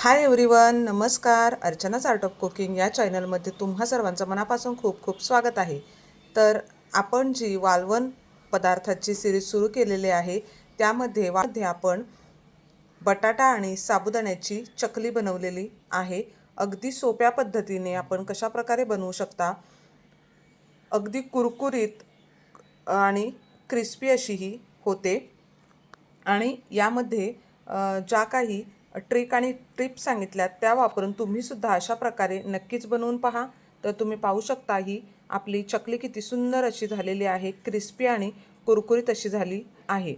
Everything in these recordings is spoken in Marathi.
हाय एव्हरीवन नमस्कार. अर्चनाच आर्ट ऑफ कुकिंग या चॅनलमध्ये तुम्हा सर्वांचं मनापासून खूप खूप स्वागत आहे. तर आपण जी वालवण पदार्थाची सिरीज सुरू केलेली आहे त्यामध्ये वामध्ये आपण बटाटा आणि साबुदाण्याची चकली बनवलेली आहे. अगदी सोप्या पद्धतीने आपण कशा प्रकारे बनवू शकता? अगदी कुरकुरीत आणि क्रिस्पी अशी ही होते. आणि यामध्ये ज्या काही ट्रिक आणि टिप्स सांगितल्यात त्या वापरून तुम्हीसुद्धा अशा प्रकारे नक्कीच बनवून पहा. तर तुम्ही पाहू शकता ही आपली चकली किती सुंदर अशी झालेली आहे क्रिस्पी आणि कुरकुरीत अशी झाली आहे.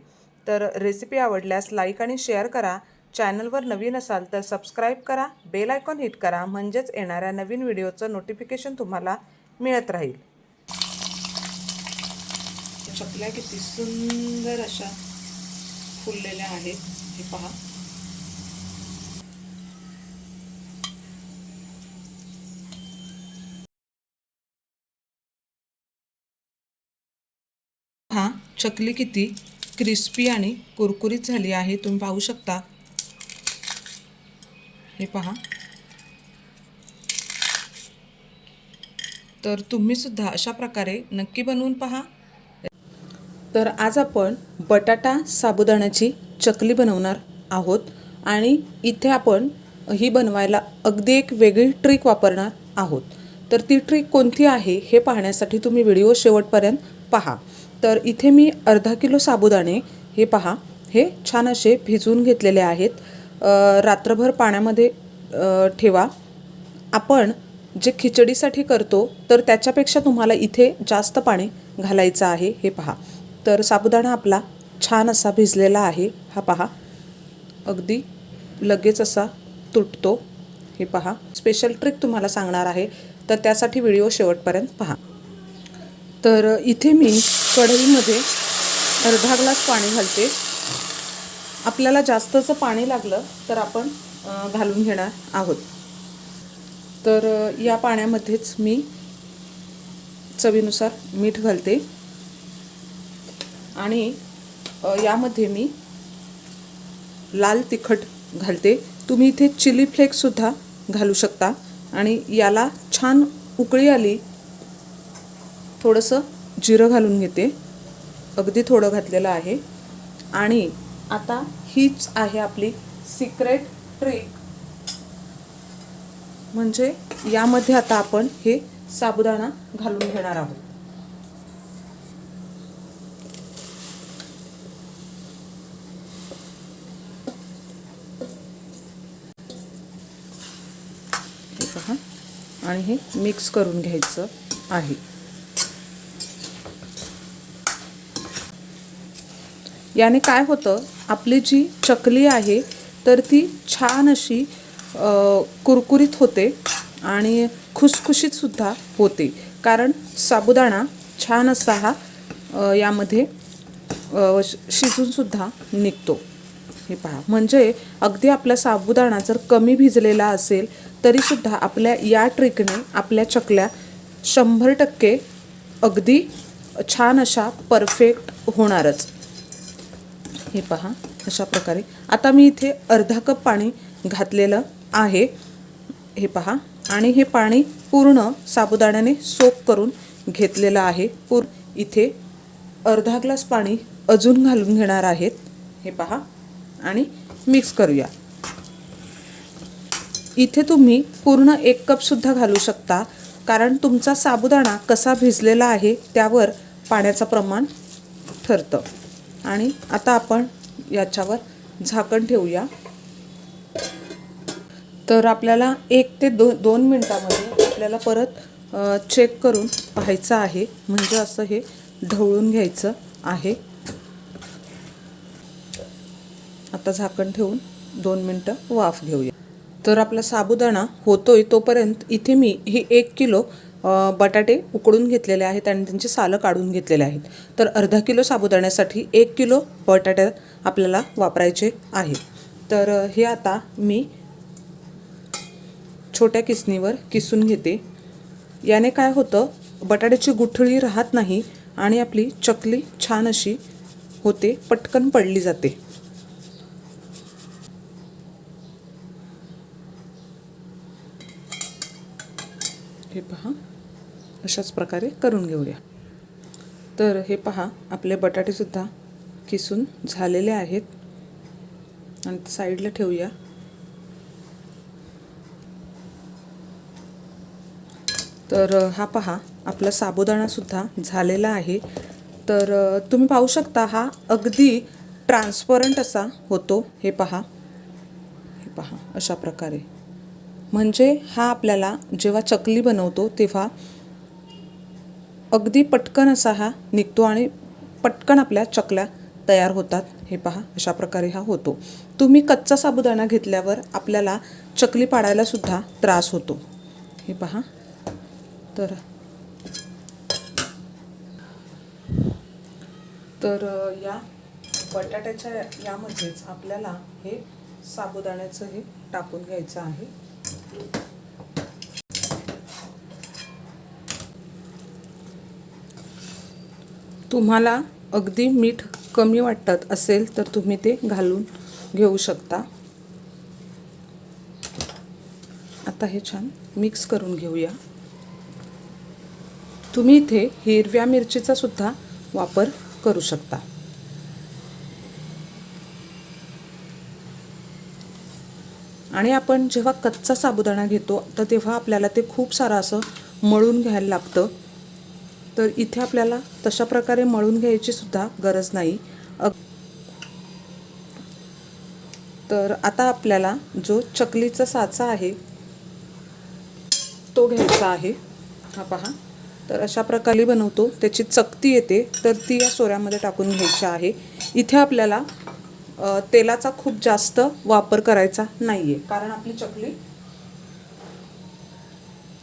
तर रेसिपी आवडल्यास लाईक आणि शेअर करा. चॅनलवर नवीन असाल तर सबस्क्राईब करा बेल आयकॉन हिट करा म्हणजेच येणाऱ्या नवीन व्हिडिओचं नोटिफिकेशन तुम्हाला मिळत राहील. चकल्या किती सुंदर अशा फुललेल्या आहेत हे पहा हा चकली किती क्रिस्पी आणि कुरकुरीत झाली आहे तुम्ही पाहू शकता. हे पहा. तर तुम्ही सुद्धा अशा प्रकारे नक्की बनवून पहा. तर आज आपण बटाटा साबुदाण्याची चकली बनवणार आहोत आणि इथे आपण ही बनवायला अगदी एक वेगळी ट्रिक वापरणार आहोत. तर ती ट्रिक कोणती आहे हे पाहण्यासाठी तुम्ही व्हिडिओ शेवटपर्यंत पहा. तर इथे मी अर्धा किलो साबुदाणे हे पहा हे छान असे भिजवून घेतलेले आहेत. रात्रभर पाण्यामध्ये ठेवा. आपण जे खिचडीसाठी करतो तर त्याच्यापेक्षा तुम्हाला इथे जास्त पाणी घालायचं आहे हे पहा. तर साबुदाणा आपला छान असा भिजलेला आहे हा पहा. अगदी लगेच असा तुटतो हे पहा. स्पेशल ट्रिक तुम्हाला सांगणार आहे तर त्यासाठी व्हिडिओ शेवटपर्यंत पहा. तर इथे मी कढईमध्ये अर्धा ग्लास पाणी घालते. आपल्याला जास्तचं पाणी लागलं तर आपण घालून घेणार आहोत. तर या पाण्यामध्येच मी चवीनुसार मीठ घालते. आणि यामध्ये मी लाल तिखट घालते. तुम्ही इथे चिली फ्लेक्ससुद्धा घालू शकता. आणि याला छान उकळी आली थोडंसं जिरं घालून घेते. अगदी थोडं घातलेलं आहे. आणि आता हीच आहे आपली सिक्रेट ट्रिक म्हणजे यामध्ये आता आपण हे साबुदाणा घालून घेणार आहोत. आणि हे मिक्स करून घ्यायचं आहे. याने काय होतं आपली जी चकली आहे तर ती छान अशी कुरकुरीत होते आणि खुसखुशीतसुद्धा होते. कारण साबुदाणा छान असा हा यामध्ये शिजूनसुद्धा निघतो. हे पहा. म्हणजे अगदी आपला साबुदाणा जर कमी भिजलेला असेल तरीसुद्धा आपल्या या ट्रिकने आपल्या चकल्या शंभर टक्के अगदी छान अशा परफेक्ट होणारच. हे पहा अशा प्रकारे. आता मी इथे अर्धा कप पाणी घातलेलं आहे. हे पहा. आणि हे पाणी पूर्ण साबुदाण्याने सोप करून घेतलेलं आहे. पूर इथे अर्धा ग्लास पाणी अजून घालून घेणार आहेत. हे पहा. आणि मिक्स करूया. इथे तुम्ही पूर्ण एक कपसुद्धा घालू शकता. कारण तुमचा साबुदाणा कसा भिजलेला आहे त्यावर पाण्याचं प्रमाण ठरतं. आणि आता आपण याच्यावर झाकण ठेवूया. तर आपल्याला एक ते दो दोन मिनटामध्ये आपल्याला परत चेक करून पाहायचं आहे. म्हणजे असं हे ढवळून घ्यायचं आहे. आता झाकण ठेवून दोन मिनटं वाफ घेऊया. तर आपला साबुदाणा होतोय तोपर्यंत इथे मी ही एक किलो बटाटे उकडून घेतलेले आहेत आणि त्यांचे सालं काढून घेतलेले आहेत. तर अर्धा किलो साबुदाण्यासाठी एक किलो बटाट्या आपल्याला वापरायचे आहेत. तर हे आता मी छोट्या किसणीवर किसून घेते. याने काय होतं बटाट्याची गुठळी राहत नाही आणि आपली चकली छान अशी होते पटकन पडली जाते. हे पहा. अशाच प्रकारे करून घेऊया. तर हे पहा आपले बटाटेसुद्धा किसून झालेले आहेत. आणि साईडला ठेवूया. तर हा पहा आपला साबुदाणासुद्धा झालेला आहे. तर तुम्ही पाहू शकता हा अगदी ट्रान्सपरंट असा होतो. हे पहा. हे पहा अशा प्रकारे. म्हणजे हा आपल्याला जेव्हा चकली बनवतो तेव्हा अगदी पटकन असा हा निघतो आणि पटकन आपल्या चकल्या तयार होतात. हे पहा अशा प्रकारे हा होतो. तुम्ही कच्चा साबुदाणा घेतल्यावर आपल्याला चकली पाडायला सुद्धा त्रास होतो. हे पहा. तर तर या बटाट्याच्या यामध्येच आपल्याला हे साबुदाण्याचं हे टाकून घ्यायचं आहे. तुम्हाला अगदी मीठ कमी वाटत असेल तर तुम्ही ते घालून घेऊ शकता. आता हे छान मिक्स करून घेऊया. तुम्ही इथे हिरव्या मिरचीचा सुद्धा वापर करू शकता. आणि आपण जेव्हा कच्चा साबुदाणा घेतो तर तेव्हा आपल्याला ते खूप सारं असं मळून घ्यायला लागतं. तर इथे आपल्याला तशा प्रकारे मळून घ्यायची सुद्धा गरज नाही. अग तर आता आपल्याला जो चकलीचा साचा आहे तो घ्यायचा आहे. हा पहा. तर अशा प्रकारे बनवतो. त्याची चकती येते. तर ती या सोऱ्यामध्ये टाकून घ्यायची आहे. इथे आपल्याला तेलाचा खूप जास्त वापर करायचा नाही आहे कारण आपली चकली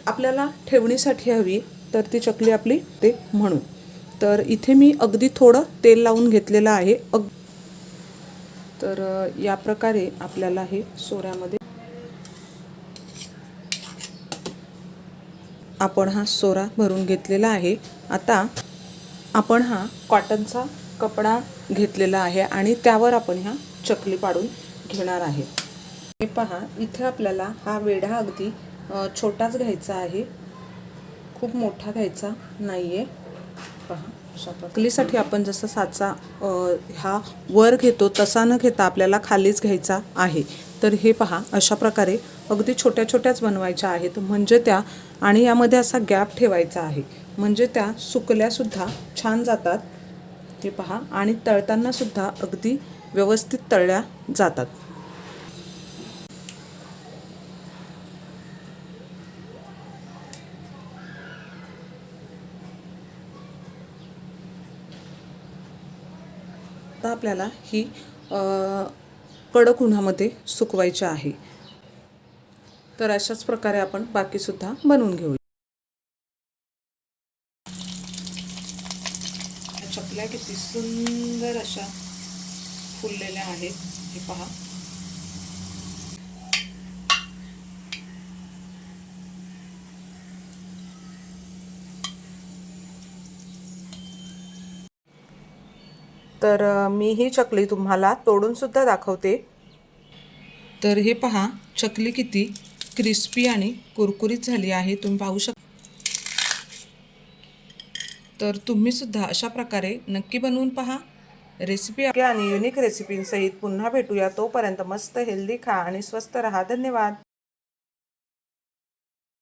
आपल्याला ठेवणीसाठी हवी. तर ती चकली आपली ते म्हणू तर इथे मी अगदी थोडं तेल लावून घेतलेलं आहे. अग तर या प्रकारे आपल्याला हे सोऱ्यामध्ये आपण हा सोरा भरून घेतलेला आहे. आता आपण हा कॉटनचा कपडा घेतलेला आहे आणि त्यावर आपण ह्या चकली पाडून घेणार आहे. हे पहा इथे आपल्याला हा वेढा अगदी छोटाच घ्यायचा आहे. खूप मोठा घ्यायचा नाही आहे पहा अशा आपण जसं साचा हा वर घेतो तसा न घेता आपल्याला खालीच घ्यायचा आहे. तर हे पहा अशा प्रकारे अगदी छोट्या छोट्याच बनवायच्या आहेत. म्हणजे त्या आणि यामध्ये असा गॅप ठेवायचा आहे. म्हणजे त्या सुकल्यासुद्धा छान जातात. हे पहा आणि तळतानासुद्धा अगदी व्यवस्थित तळल्या जातात. आपल्याला ही कडक उन्हामध्ये सुकवायची आहे. तर अशाच प्रकारे आपण बाकीसुद्धा बनवून घेऊ. चकल्या किती सुंदर अशा फुललेल्या आहेत. हे पहा. तर मी ही चकली तुम्हाला तोडूनसुद्धा दाखवते. तर हे पहा चकली किती क्रिस्पी आणि कुरकुरीत झाली आहे तुम्ही पाहू शकता तर तुम्ही सुद्धा अशा प्रकारे नक्की बनवून पहा. रेसिपी आणि युनिक रेसिपींसहित पुन्हा भेटूया. तोपर्यंत मस्त हेल्दी खा आणि स्वस्त रहा. धन्यवाद.